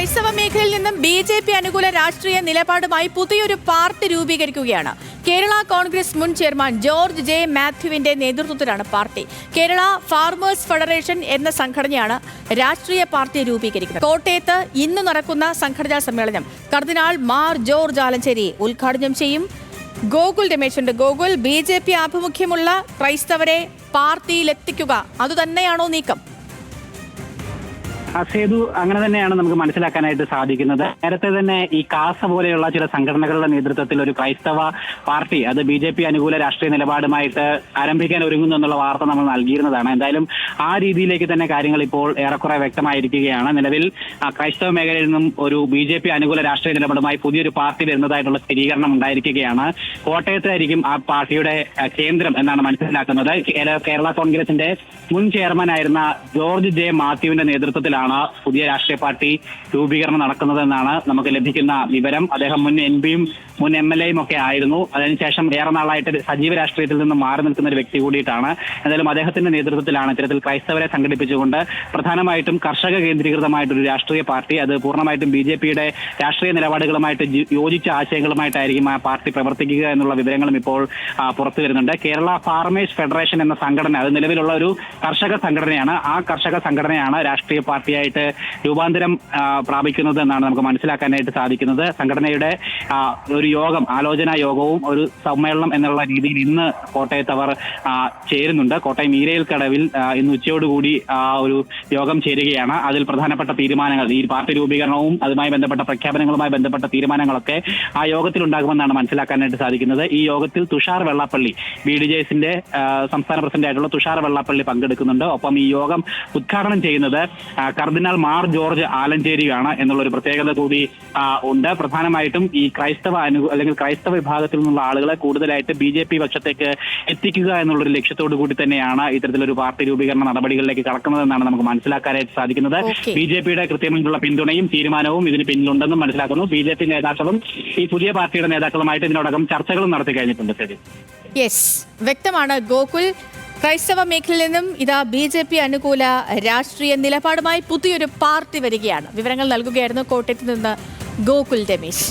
B J P അനുകൂല രാഷ്ട്രീയ നിലപാടുമായി പുതിയൊരു പാർട്ടി രൂപീകരിക്കുകയാണ്. കേരള കോൺഗ്രസ് മുൻ ചെയർമാൻ ജോർജ് ജെ മാത്യുവിന്റെ നേതൃത്വത്തിലാണ് പാർട്ടി. കേരള ഫാർമേഴ്സ് ഫെഡറേഷൻ എന്ന സംഘടനയാണ് രാഷ്ട്രീയ പാർട്ടി രൂപീകരിക്കുന്നത്. കോട്ടയത്ത് ഇന്ന് നടക്കുന്ന സംഘടനാ സമ്മേളനം കർദിനാൾ മാർ ജോർജ് ആലഞ്ചേരി ഉദ്ഘാടനം ചെയ്യും. ഗോകുൽ രമേശുണ്ട്. ഗോകുൽ ബി ജെ പി ആഭിമുഖ്യമുള്ള ക്രൈസ്തവരെ പാർട്ടിയിലെത്തിക്കുക അതുതന്നെയാണോ നീക്കം? ആ സേതു അങ്ങനെ തന്നെയാണ് നമുക്ക് മനസ്സിലാക്കാനായിട്ട് സാധിക്കുന്നത്. നേരത്തെ തന്നെ ഈ കാസ പോലെയുള്ള ചില സംഘടനകളുടെ നേതൃത്വത്തിൽ ഒരു ക്രൈസ്തവ പാർട്ടി അത് ബി ജെ പി അനുകൂല രാഷ്ട്രീയ നിലപാടുമായിട്ട് ആരംഭിക്കാൻ ഒരുങ്ങുന്നു എന്നുള്ള വാർത്ത നമ്മൾ നൽകിയിരുന്നതാണ്. എന്തായാലും ആ രീതിയിലേക്ക് തന്നെ കാര്യങ്ങൾ ഇപ്പോൾ ഏറെക്കുറെ വ്യക്തമായിരിക്കുകയാണ്. നിലവിൽ ക്രൈസ്തവ മേഖലയിൽ നിന്നും ഒരു ബി ജെ പി അനുകൂല രാഷ്ട്രീയ നിലപാടുമായി പുതിയൊരു പാർട്ടി വരുന്നതായിട്ടുള്ള സ്ഥിരീകരണം ഉണ്ടായിരിക്കുകയാണ്. കോട്ടയത്തായിരിക്കും ആ പാർട്ടിയുടെ കേന്ദ്രം എന്നാണ് മനസ്സിലാക്കുന്നത്. കേരള കോൺഗ്രസിന്റെ മുൻ ചെയർമാനായിരുന്ന ജോർജ് ജെ മാത്യുവിന്റെ നേതൃത്വത്തിലാണ് പുതിയ രാഷ്ട്രീയ പാർട്ടി രൂപീകരണം നടക്കുന്നതെന്നാണ് നമുക്ക് ലഭിക്കുന്ന വിവരം. അദ്ദേഹം മുൻ എം പിയും മുൻ എം എൽ എയും ഒക്കെ ആയിരുന്നു. അതിനുശേഷം ഏറെ നാളായിട്ട് സജീവ രാഷ്ട്രീയത്തിൽ നിന്ന് മാറി നിൽക്കുന്ന ഒരു വ്യക്തി കൂടിയിട്ടാണ്. എന്തായാലും അദ്ദേഹത്തിന്റെ നേതൃത്വത്തിലാണ് ഇത്തരത്തിൽ ക്രൈസ്തവരെ സംഘടിപ്പിച്ചുകൊണ്ട് പ്രധാനമായിട്ടും കർഷക കേന്ദ്രീകൃതമായിട്ടൊരു രാഷ്ട്രീയ പാർട്ടി. അത് പൂർണമായിട്ടും ബി ജെ പിയുടെ രാഷ്ട്രീയ നിലപാടുകളുമായിട്ട് യോജിച്ച ആശയങ്ങളുമായിട്ടായിരിക്കും ആ പാർട്ടി പ്രവർത്തിക്കുക എന്നുള്ള വിവരങ്ങളും ഇപ്പോൾ പുറത്തു വരുന്നുണ്ട്. കേരള ഫാർമേഴ്സ് ഫെഡറേഷൻ എന്ന സംഘടന അത് നിലവിലുള്ള ഒരു കർഷക സംഘടനയാണ്. ആ കർഷക സംഘടനയാണ് രാഷ്ട്രീയ പാർട്ടിയായിട്ട് രൂപാന്തരം പ്രാപിക്കുന്നത് എന്നാണ് നമുക്ക് മനസ്സിലാക്കാനായിട്ട് സാധിക്കുന്നത്. സംഘടനയുടെ ഒരു യോഗം ആലോചനാ യോഗവും ഒരു സമ്മേളനം എന്നുള്ള രീതിയിൽ ഇന്ന് കോട്ടയത്ത് അവർ ചേരുന്നുണ്ട്. കോട്ടയം ഈരയിൽ കടവിൽ ഇന്ന് ഉച്ചയോടുകൂടി ഒരു യോഗം ചേരുകയാണ്. അതിൽ പ്രധാനപ്പെട്ട തീരുമാനങ്ങൾ ഈ പാർട്ടി രൂപീകരണവും അതുമായി ബന്ധപ്പെട്ട പ്രഖ്യാപനങ്ങളുമായി ബന്ധപ്പെട്ട തീരുമാനങ്ങളൊക്കെ ആ യോഗത്തിൽ ഉണ്ടാകുമെന്നാണ് മനസ്സിലാക്കാനായിട്ട് സാധിക്കുന്നത്. ഈ യോഗത്തിൽ Tushar Vellappally B D J എസിന്റെ സംസ്ഥാന പ്രസിഡന്റ് ആയിട്ടുള്ള തുഷാർ വെള്ളാപ്പള്ളി പങ്കെടുക്കുന്നുണ്ട്. ഒപ്പം ഈ യോഗം ഉദ്ഘാടനം ചെയ്യുന്നത് കർദിനാൾ മാർ ജോർജ് ആലഞ്ചേരിയാണ് എന്നുള്ള ഒരു പ്രത്യേകത കൂടി ഉണ്ട്. പ്രധാനമായിട്ടും ഈ ക്രൈസ്തവ അനു അല്ലെങ്കിൽ ക്രൈസ്തവ വിഭാഗത്തിൽ നിന്നുള്ള ആളുകളെ കൂടുതലായിട്ട് ബി ജെ പി പക്ഷത്തേക്ക് എത്തിക്കുക എന്നുള്ളൊരു ലക്ഷ്യത്തോടു കൂടി തന്നെയാണ് ഇത്തരത്തിലൊരു പാർട്ടി രൂപീകരണ നടപടികളിലേക്ക് കടക്കുന്നതെന്നാണ് നമുക്ക് മനസ്സിലാക്കാനായിട്ട് സാധിക്കുന്നത്. ബി ജെ പിയുടെ കൃത്യമായിട്ടുള്ള പിന്തുണയും തീരുമാനവും ഇതിന് പിന്നിലുണ്ടെന്നും മനസ്സിലാക്കുന്നു. ബി ജെ പി നേതാക്കളും ഈ പുതിയ പാർട്ടിയുടെ നേതാക്കളുമായിട്ട് ഇതിനോടകം ചർച്ചകളും നടത്തി കഴിഞ്ഞിട്ടുണ്ട് ശരി. യെസ് വ്യക്തമാണ് ഗോകുൽ. ക്രൈസ്തവ മേഖലയിൽ നിന്നും ഇതാ ബി ജെ പി അനുകൂല രാഷ്ട്രീയ നിലപാടുമായി പുതിയൊരു പാർട്ടി വരികയാണ്. വിവരങ്ങൾ നൽകുകയായിരുന്നു കോട്ടയത്ത് നിന്ന് ഗോകുൽ രമേശ്.